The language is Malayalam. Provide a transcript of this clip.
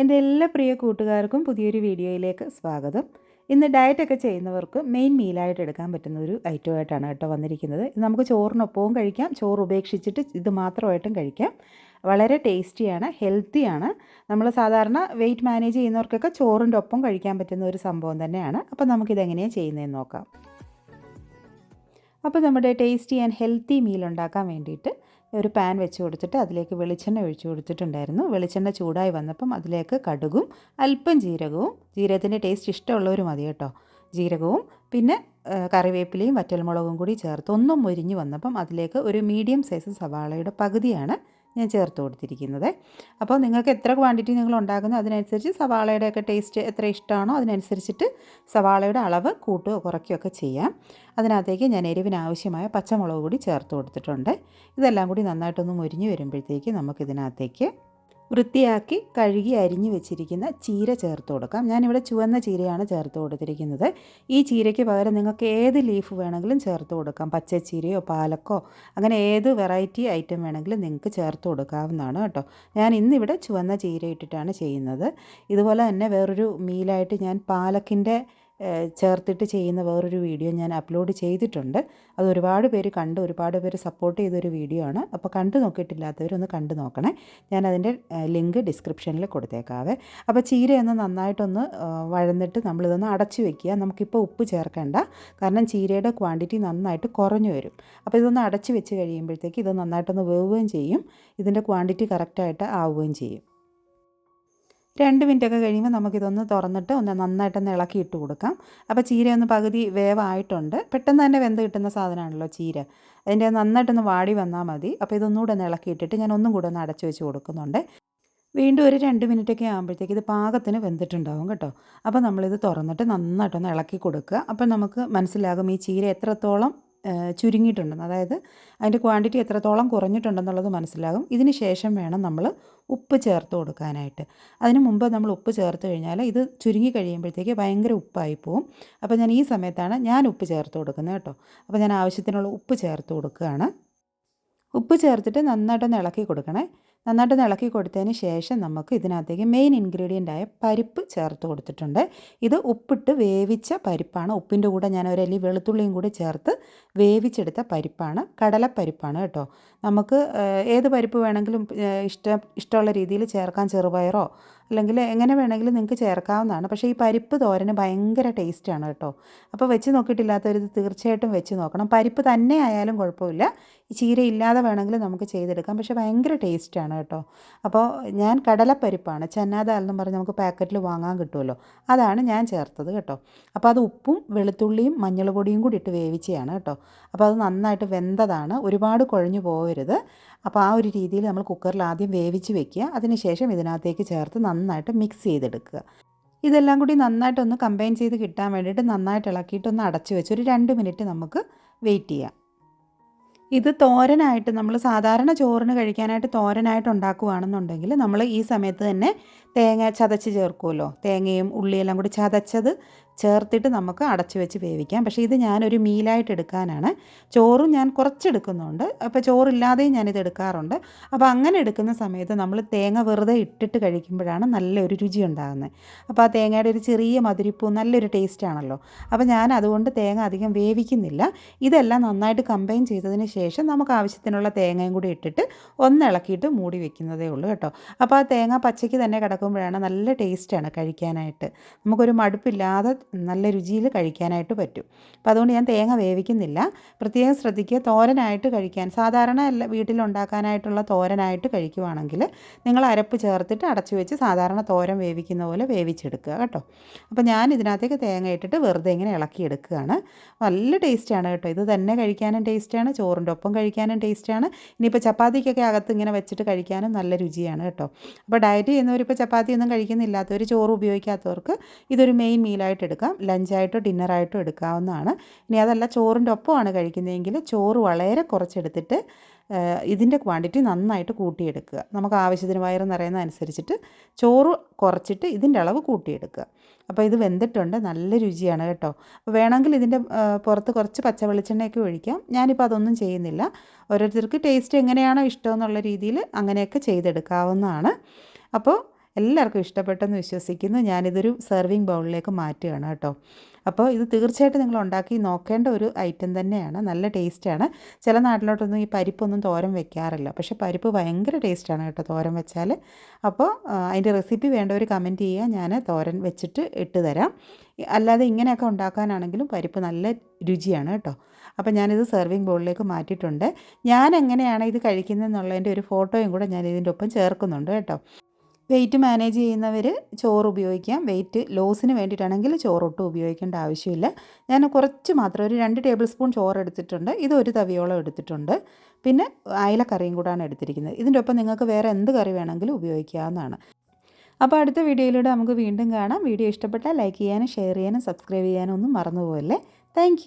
എന്റെ എല്ലാ പ്രിയ കൂട്ടുകാർക്കും പുതിയൊരു വീഡിയോയിലേക്ക് സ്വാഗതം. ഇന്ന് ഡയറ്റൊക്കെ ചെയ്യുന്നവർക്ക് മെയിൻ മീലായിട്ട് എടുക്കാൻ പറ്റുന്ന ഒരു ഐറ്റമായിട്ടാണ് കേട്ടോ വന്നിരിക്കുന്നത്. ഇത് നമുക്ക് ചോറിനൊപ്പവും കഴിക്കാം. ചോറ് ഉപേക്ഷിച്ചിട്ട് ഇത് മാത്രമായിട്ടും കഴിക്കാം. വളരെ ടേസ്റ്റിയാണ് ഹെൽത്തിയാണ് നമ്മൾ സാധാരണ വെയിറ്റ് മാനേജ് ചെയ്യുന്നവർക്കൊക്കെ ചോറിന്റെ ഒപ്പം കഴിക്കാൻ പറ്റുന്ന ഒരു സംഭവം തന്നെയാണ്. അപ്പോൾ നമുക്കിതെങ്ങനെയാണ് ചെയ്യുന്നതെന്ന് നോക്കാം. അപ്പോൾ നമ്മുടെ ടേസ്റ്റി ആൻഡ് ഹെൽത്തി മീൽ ഉണ്ടാക്കാൻ വേണ്ടിയിട്ട് ഒരു പാൻ വെച്ച് കൊടുത്തിട്ട് അതിലേക്ക് വെളിച്ചെണ്ണ ഒഴിച്ചു കൊടുത്തിട്ടുണ്ടായിരുന്നു. വെളിച്ചെണ്ണ ചൂടായി വന്നപ്പം അതിലേക്ക് കടുകും അല്പം ജീരകവും ജീരകത്തിന്റെ ടേസ്റ്റ് ഇഷ്ടമുള്ളവർ മതി കേട്ടോ. ജീരകവും പിന്നെ കറിവേപ്പിലയും വറ്റൽമുളകും കൂടി ചേർത്ത് ഒന്നും മൊരിഞ്ഞ് വന്നപ്പം അതിലേക്ക് ഒരു മീഡിയം സൈസ് സവാളയുടെ പകുതിയാണ് ഞാൻ ചേർത്ത് കൊടുത്തിരിക്കുന്നത്. അപ്പോൾ നിങ്ങൾക്ക് എത്ര ക്വാണ്ടിറ്റി നിങ്ങൾ ഉണ്ടാക്കുന്നു അതിനനുസരിച്ച് സവാളയുടെയൊക്കെ ടേസ്റ്റ് എത്ര ഇഷ്ടമാണോ അതിനനുസരിച്ചിട്ട് സവാളയുടെ അളവ് കൂട്ടുകയോ കുറയ്ക്കുകയൊക്കെ ചെയ്യാം. അതിനകത്തേക്ക് ഞാൻ എരിവിന് ആവശ്യമായ പച്ചമുളക് കൂടി ചേർത്ത് കൊടുത്തിട്ടുണ്ട്. ഇതെല്ലാം കൂടി നന്നായിട്ടൊന്ന് മുരിഞ്ഞ് വരുമ്പോഴത്തേക്ക് നമുക്കിതിനകത്തേക്ക് വൃത്തിയാക്കി കഴുകി അരിഞ്ഞു വെച്ചിരിക്കുന്ന ചീര ചേർത്ത് കൊടുക്കാം. ഞാനിവിടെ ചുവന്ന ചീരയാണ് ചേർത്ത് കൊടുത്തിരിക്കുന്നത്. ഈ ചീരയ്ക്ക് പകരം നിങ്ങൾക്ക് ഏത് ലീഫ് വേണമെങ്കിലും ചേർത്ത് കൊടുക്കാം. പച്ചച്ചീരയോ പാലക്കോ അങ്ങനെ ഏത് വെറൈറ്റി ഐറ്റം വേണമെങ്കിലും നിങ്ങൾക്ക് ചേർത്ത് കൊടുക്കാവുന്നതാണ് കേട്ടോ. ഞാൻ ഇന്നിവിടെ ചുവന്ന ചീര ഇട്ടിട്ടാണ് ചെയ്യുന്നത്. ഇതുപോലെ തന്നെ വേറൊരു മീലായിട്ട് ഞാൻ പാലക്കിന്റെ ചേർത്തിട്ട് ചെയ്യുന്ന വേറൊരു വീഡിയോ ഞാൻ അപ്ലോഡ് ചെയ്തിട്ടുണ്ട്. അത് ഒരുപാട് പേര് കണ്ട് ഒരുപാട് പേര് സപ്പോർട്ട് ചെയ്തൊരു വീഡിയോ ആണ്. അപ്പോൾ കണ്ടു നോക്കിയിട്ടില്ലാത്തവരൊന്ന് കണ്ടു നോക്കണേ. ഞാൻ അതിന്റെ ലിങ്ക് ഡിസ്ക്രിപ്ഷനിൽ കൊടുത്തേക്കാവേ. അപ്പോൾ ചീരയൊന്ന് നന്നായിട്ടൊന്ന് വഴന്നിട്ട് നമ്മളിതൊന്ന് അടച്ചു വെക്കുക. നമുക്കിപ്പോൾ ഉപ്പ് ചേർക്കേണ്ട. കാരണം ചീരയുടെ ക്വാണ്ടിറ്റി നന്നായിട്ട് കുറഞ്ഞു വരും. അപ്പോൾ ഇതൊന്ന് അടച്ചു വെച്ച് കഴിയുമ്പോഴത്തേക്ക് ഇത് നന്നായിട്ടൊന്ന് വേവുകയും ചെയ്യും. ഇതിന്റെ ക്വാണ്ടിറ്റി കറക്റ്റായിട്ട് ആവുകയും ചെയ്യും. രണ്ട് മിനിറ്റൊക്കെ കഴിയുമ്പോൾ നമുക്കിതൊന്ന് തുറന്നിട്ട് ഒന്ന് നന്നായിട്ടൊന്ന് ഇളക്കി ഇട്ട് കൊടുക്കാം. അപ്പോൾ ചീര ഒന്ന് പകുതി വേവായിട്ടുണ്ട്. പെട്ടെന്ന് തന്നെ വെന്ത് കിട്ടുന്ന സാധനമാണല്ലോ ചീര. അതിന്റെ നന്നായിട്ടൊന്ന് വാടി വന്നാൽ മതി. അപ്പോൾ ഇതൊന്നുകൂടെ ഒന്ന് ഇളക്കി ഇട്ടിട്ട് ഞാൻ ഒന്നും കൂടെ ഒന്ന് അടച്ചു വെച്ച് കൊടുക്കുന്നുണ്ട്. വീണ്ടും ഒരു രണ്ട് മിനിറ്റൊക്കെ ആകുമ്പോഴത്തേക്ക് ഇത് പാകത്തിന് വെന്തിട്ടുണ്ടാവും കേട്ടോ. അപ്പോൾ നമ്മളിത് തുറന്നിട്ട് നന്നായിട്ടൊന്ന് ഇളക്കി കൊടുക്കുക. അപ്പോൾ നമുക്ക് മനസ്സിലാകും ഈ ചീര എത്രത്തോളം ചുരുങ്ങിയിട്ടുണ്ടെന്ന്. അതായത് അതിന്റെ ക്വാണ്ടിറ്റി എത്രത്തോളം കുറഞ്ഞിട്ടുണ്ടെന്നുള്ളത് മനസ്സിലാകും. ഇതിന് ശേഷം വേണം നമ്മൾ ഉപ്പ് ചേർത്ത് കൊടുക്കാനായിട്ട്. അതിന് മുമ്പ് നമ്മൾ ഉപ്പ് ചേർത്ത് കഴിഞ്ഞാൽ ഇത് ചുരുങ്ങി കഴിയുമ്പോഴത്തേക്ക് ഭയങ്കര ഉപ്പായി പോവും. അപ്പോൾ ഞാൻ ഈ സമയത്താണ് ഞാൻ ഉപ്പ് ചേർത്ത് കൊടുക്കുന്നത് കേട്ടോ. അപ്പോൾ ഞാൻ ആവശ്യത്തിനുള്ള ഉപ്പ് ചേർത്ത് കൊടുക്കുകയാണ്. ഉപ്പ് ചേർത്തിട്ട് നന്നായിട്ടൊന്ന് ഇളക്കി കൊടുക്കണേ. നന്നായിട്ട് ഇളക്കി കൊടുത്തതിന് ശേഷം നമുക്ക് ഇതിനകത്തേക്ക് മെയിൻ ഇൻഗ്രീഡിയന്റ് ആയ പരിപ്പ് ചേർത്ത് കൊടുത്തിട്ടുണ്ട്. ഇത് ഉപ്പിട്ട് വേവിച്ച പരിപ്പാണ്. ഉപ്പിന്റെ കൂടെ ഞാൻ ഒരു ഒരല്ലി വെളുത്തുള്ളിയും കൂടി ചേർത്ത് വേവിച്ചെടുത്ത പരിപ്പാണ്. കടലപ്പരിപ്പാണ് കേട്ടോ. നമുക്ക് ഏത് പരിപ്പ് വേണമെങ്കിലും ഇഷ്ടം ഇഷ്ടമുള്ള രീതിയിൽ ചേർക്കാൻ ചെറുപയറോ അല്ലെങ്കിൽ എങ്ങനെ വേണമെങ്കിലും നിങ്ങൾക്ക് ചേർക്കാവുന്നതാണ്. പക്ഷേ ഈ പരിപ്പ് തോരന് ഭയങ്കര ടേസ്റ്റാണ് കേട്ടോ. അപ്പോൾ വെച്ച് നോക്കിയിട്ടില്ലാത്തവർ ഇത് തീർച്ചയായിട്ടും വെച്ച് നോക്കണം. പരിപ്പ് തന്നെ ആയാലും കുഴപ്പമില്ല. ഈ ചീര ഇല്ലാതെ വേണമെങ്കിൽ നമുക്ക് ചെയ്തെടുക്കാം. പക്ഷേ ഭയങ്കര ടേസ്റ്റാണ് കേട്ടോ. അപ്പോൾ ഞാൻ കടലപ്പരിപ്പാണ്. ചെന്നാദാൽ എന്ന് പറഞ്ഞ് നമുക്ക് പാക്കറ്റിൽ വാങ്ങാൻ കിട്ടുമല്ലോ അതാണ് ഞാൻ ചേർത്തത് കേട്ടോ. അപ്പോൾ അത് ഉപ്പും വെളുത്തുള്ളിയും മഞ്ഞൾ പൊടിയും കൂടി ഇട്ട് വേവിച്ചതാണ് കേട്ടോ. അപ്പോൾ അത് നന്നായിട്ട് വെന്തതാണ്. ഒരുപാട് കുഴഞ്ഞു പോകരുത് അപ്പോൾ ആ ഒരു രീതിയിൽ നമ്മൾ കുക്കറിൽ ആദ്യം വേവിച്ച് വെക്കുക. അതിനുശേഷം ഇതിനകത്തേക്ക് ചേർത്ത് നന്നായിട്ട് മിക്സ് ചെയ്തെടുക്കുക. ഇതെല്ലാം കൂടി നന്നായിട്ടൊന്ന് കമ്പൈൻ ചെയ്ത് കിട്ടാൻ വേണ്ടിയിട്ട് നന്നായിട്ട് ഇളക്കിയിട്ടൊന്ന് അടച്ചു വെച്ച് ഒരു രണ്ട് മിനിറ്റ് നമുക്ക് വെയിറ്റ് ചെയ്യാം. ഇത് തോരനായിട്ട് നമ്മൾ സാധാരണ ചോറിന് കഴിക്കാനായിട്ട് തോരനായിട്ട് ഉണ്ടാക്കുകയാണെന്നുണ്ടെങ്കിൽ നമ്മൾ ഈ സമയത്ത് തന്നെ തേങ്ങ ചതച്ച് ചേർക്കുമല്ലോ. തേങ്ങയും ഉള്ളിയെല്ലാം കൂടി ചതച്ചത് ചേർത്തിട്ട് നമുക്ക് അടച്ചു വെച്ച് വേവിക്കാം. പക്ഷേ ഇത് ഞാനൊരു മീലായിട്ട് എടുക്കാനാണ്. ചോറും ഞാൻ കുറച്ചെടുക്കുന്നുണ്ട്. അപ്പോൾ ചോറില്ലാതെയും ഞാനിത് എടുക്കാറുണ്ട്. അപ്പോൾ അങ്ങനെ എടുക്കുന്ന സമയത്ത് നമ്മൾ തേങ്ങ വെറുതെ ഇട്ടിട്ട് കഴിക്കുമ്പോഴാണ് നല്ലൊരു രുചി ഉണ്ടാകുന്നത്. അപ്പോൾ ആ തേങ്ങയുടെ ഒരു ചെറിയ മധുരിപ്പും നല്ലൊരു ടേസ്റ്റ് ആണല്ലോ. അപ്പോൾ ഞാൻ അതുകൊണ്ട് തേങ്ങ അധികം വേവിക്കുന്നില്ല. ഇതെല്ലാം നന്നായിട്ട് കമ്പൈൻ ചെയ്തതിന് ശേഷം നമുക്ക് ആവശ്യത്തിനുള്ള തേങ്ങയും കൂടി ഇട്ടിട്ട് ഒന്ന് ഇളക്കിയിട്ട് മൂടി വെക്കുന്നതേ ഉള്ളൂ കേട്ടോ. അപ്പോൾ ആ തേങ്ങ പച്ചയ്ക്ക് തന്നെ കിടക്കുമ്പോഴാണ് നല്ല ടേസ്റ്റാണ് കഴിക്കാനായിട്ട്. നമുക്കൊരു മടുപ്പില്ലാതെ നല്ല രുചിയിൽ കഴിക്കാനായിട്ട് പറ്റും. അപ്പോൾ അതുകൊണ്ട് ഞാൻ തേങ്ങ വേവിക്കുന്നില്ല. പ്രത്യേകം ശ്രദ്ധിക്കുക തോരനായിട്ട് കഴിക്കാൻ സാധാരണ വീട്ടിലുണ്ടാക്കാനായിട്ടുള്ള തോരനായിട്ട് കഴിക്കുവാണെങ്കിൽ നിങ്ങൾ അരപ്പ് ചേർത്തിട്ട് അടച്ചു വെച്ച് സാധാരണ തോരൻ വേവിക്കുന്ന പോലെ വേവിച്ചെടുക്കുക കേട്ടോ. അപ്പോൾ ഞാൻ ഇതിനകത്തേക്ക് തേങ്ങ ഇട്ടിട്ട് വെറുതെ ഇങ്ങനെ ഇളക്കിയെടുക്കുകയാണ് നല്ല ടേസ്റ്റാണ് കേട്ടോ. ഇത് തന്നെ കഴിക്കാനും ടേസ്റ്റാണ് ചോറിന്റെ ഒപ്പം കഴിക്കാനും ടേസ്റ്റാണ്. ഇനിയിപ്പോൾ ചപ്പാത്തിക്കൊക്കെ അകത്ത് ഇങ്ങനെ വെച്ചിട്ട് കഴിക്കാനും നല്ല രുചിയാണ് കേട്ടോ. അപ്പോൾ ഡയറ്റ് ചെയ്യുന്നവരിപ്പോൾ ചപ്പാത്തി ഒന്നും കഴിക്കുന്നില്ലാത്തവർ ചോറ് ഉപയോഗിക്കാത്തവർക്ക് ഇതൊരു മെയിൻ മീലായിട്ട് എടുക്കാം. ലഞ്ചായിട്ടോ ഡിന്നറായിട്ടോ എടുക്കാവുന്നതാണ്. ഇനി അതല്ല ചോറിന്റെ ഒപ്പമാണ് കഴിക്കുന്നതെങ്കിൽ ചോറ് വളരെ കുറച്ചെടുത്തിട്ട് ഇതിന്റെ ക്വാണ്ടിറ്റി നന്നായിട്ട് കൂട്ടിയെടുക്കുക. നമുക്ക് ആവശ്യത്തിന് വയറ് നിറയുന്ന അനുസരിച്ചിട്ട് ചോറ് കുറച്ചിട്ട് ഇതിന്റെ അളവ് കൂട്ടിയെടുക്കുക. അപ്പോൾ ഇത് വെന്തിട്ടുണ്ട്. നല്ല രുചിയാണ് കേട്ടോ. അപ്പോൾ വേണമെങ്കിൽ ഇതിന്റെ പുറത്ത് കുറച്ച് പച്ച വെളിച്ചെണ്ണയൊക്കെ ഒഴിക്കാം. ഞാനിപ്പോൾ അതൊന്നും ചെയ്യുന്നില്ല. ഓരോരുത്തർക്ക് ടേസ്റ്റ് എങ്ങനെയാണോ ഇഷ്ടമെന്നുള്ള രീതിയിൽ അങ്ങനെയൊക്കെ ചെയ്തെടുക്കാവുന്നതാണ്. അപ്പോൾ എല്ലാവർക്കും ഇഷ്ടപ്പെട്ടെന്ന് വിശ്വസിക്കുന്നു. ഞാനിതൊരു സെർവിങ് ബൗളിലേക്ക് മാറ്റുകയാണ് കേട്ടോ. അപ്പോൾ ഇത് തീർച്ചയായിട്ടും നിങ്ങൾ ഉണ്ടാക്കി നോക്കേണ്ട ഒരു ഐറ്റം തന്നെയാണ്. നല്ല ടേസ്റ്റാണ് ചില നാട്ടിലോട്ടൊന്നും ഈ പരിപ്പൊന്നും തോരൻ വെക്കാറില്ല. പക്ഷേ പരിപ്പ് ഭയങ്കര ടേസ്റ്റാണ് കേട്ടോ തോരൻ വെച്ചാൽ. അപ്പോൾ അതിന്റെ റെസിപ്പി വേണ്ടവർ കമന്റ് ചെയ്യുക. ഞാൻ തോരൻ വെച്ചിട്ട് ഇട്ട് തരാം. അല്ലാതെ ഇങ്ങനെയൊക്കെ ഉണ്ടാക്കാനാണെങ്കിലും പരിപ്പ് നല്ല രുചിയാണ് കേട്ടോ. അപ്പോൾ ഞാനിത് സെർവിങ് ബൗളിലേക്ക് മാറ്റിയിട്ടുണ്ട്. ഞാൻ എങ്ങനെയാണ് ഇത് കഴിക്കുന്നതെന്നുള്ളതിന്റെ ഒരു ഫോട്ടോയും കൂടെ ഞാൻ ഇതിന്റെ ഒപ്പം ചേർക്കുന്നുണ്ട് കേട്ടോ. വെയിറ്റ് മാനേജ് ചെയ്യുന്നവർ ചോറ് ഉപയോഗിക്കാം. വെയിറ്റ് ലോസിന് വേണ്ടിയിട്ടാണെങ്കിൽ ചോറൊട്ടും ഉപയോഗിക്കേണ്ട ആവശ്യമില്ല. ഞാൻ കുറച്ച് മാത്രം ഒരു രണ്ട് ടേബിൾ സ്പൂൺ ചോറ് എടുത്തിട്ടുണ്ട്. ഇത് ഒരു തവിയോളം എടുത്തിട്ടുണ്ട്. പിന്നെ അയലക്കറിയും കൂടാണ് എടുത്തിരിക്കുന്നത്. ഇതിന്റെ ഒപ്പം നിങ്ങൾക്ക് വേറെ എന്ത് കറി വേണമെങ്കിലും ഉപയോഗിക്കാവുന്നതാണ്. അപ്പോൾ അടുത്ത വീഡിയോയിലൂടെ നമുക്ക് വീണ്ടും കാണാം. വീഡിയോ ഇഷ്ടപ്പെട്ടാൽ ലൈക്ക് ചെയ്യാനും ഷെയർ ചെയ്യാനും സബ്സ്ക്രൈബ് ചെയ്യാനും ഒന്നും മറന്നുപോകല്ലേ? താങ്ക്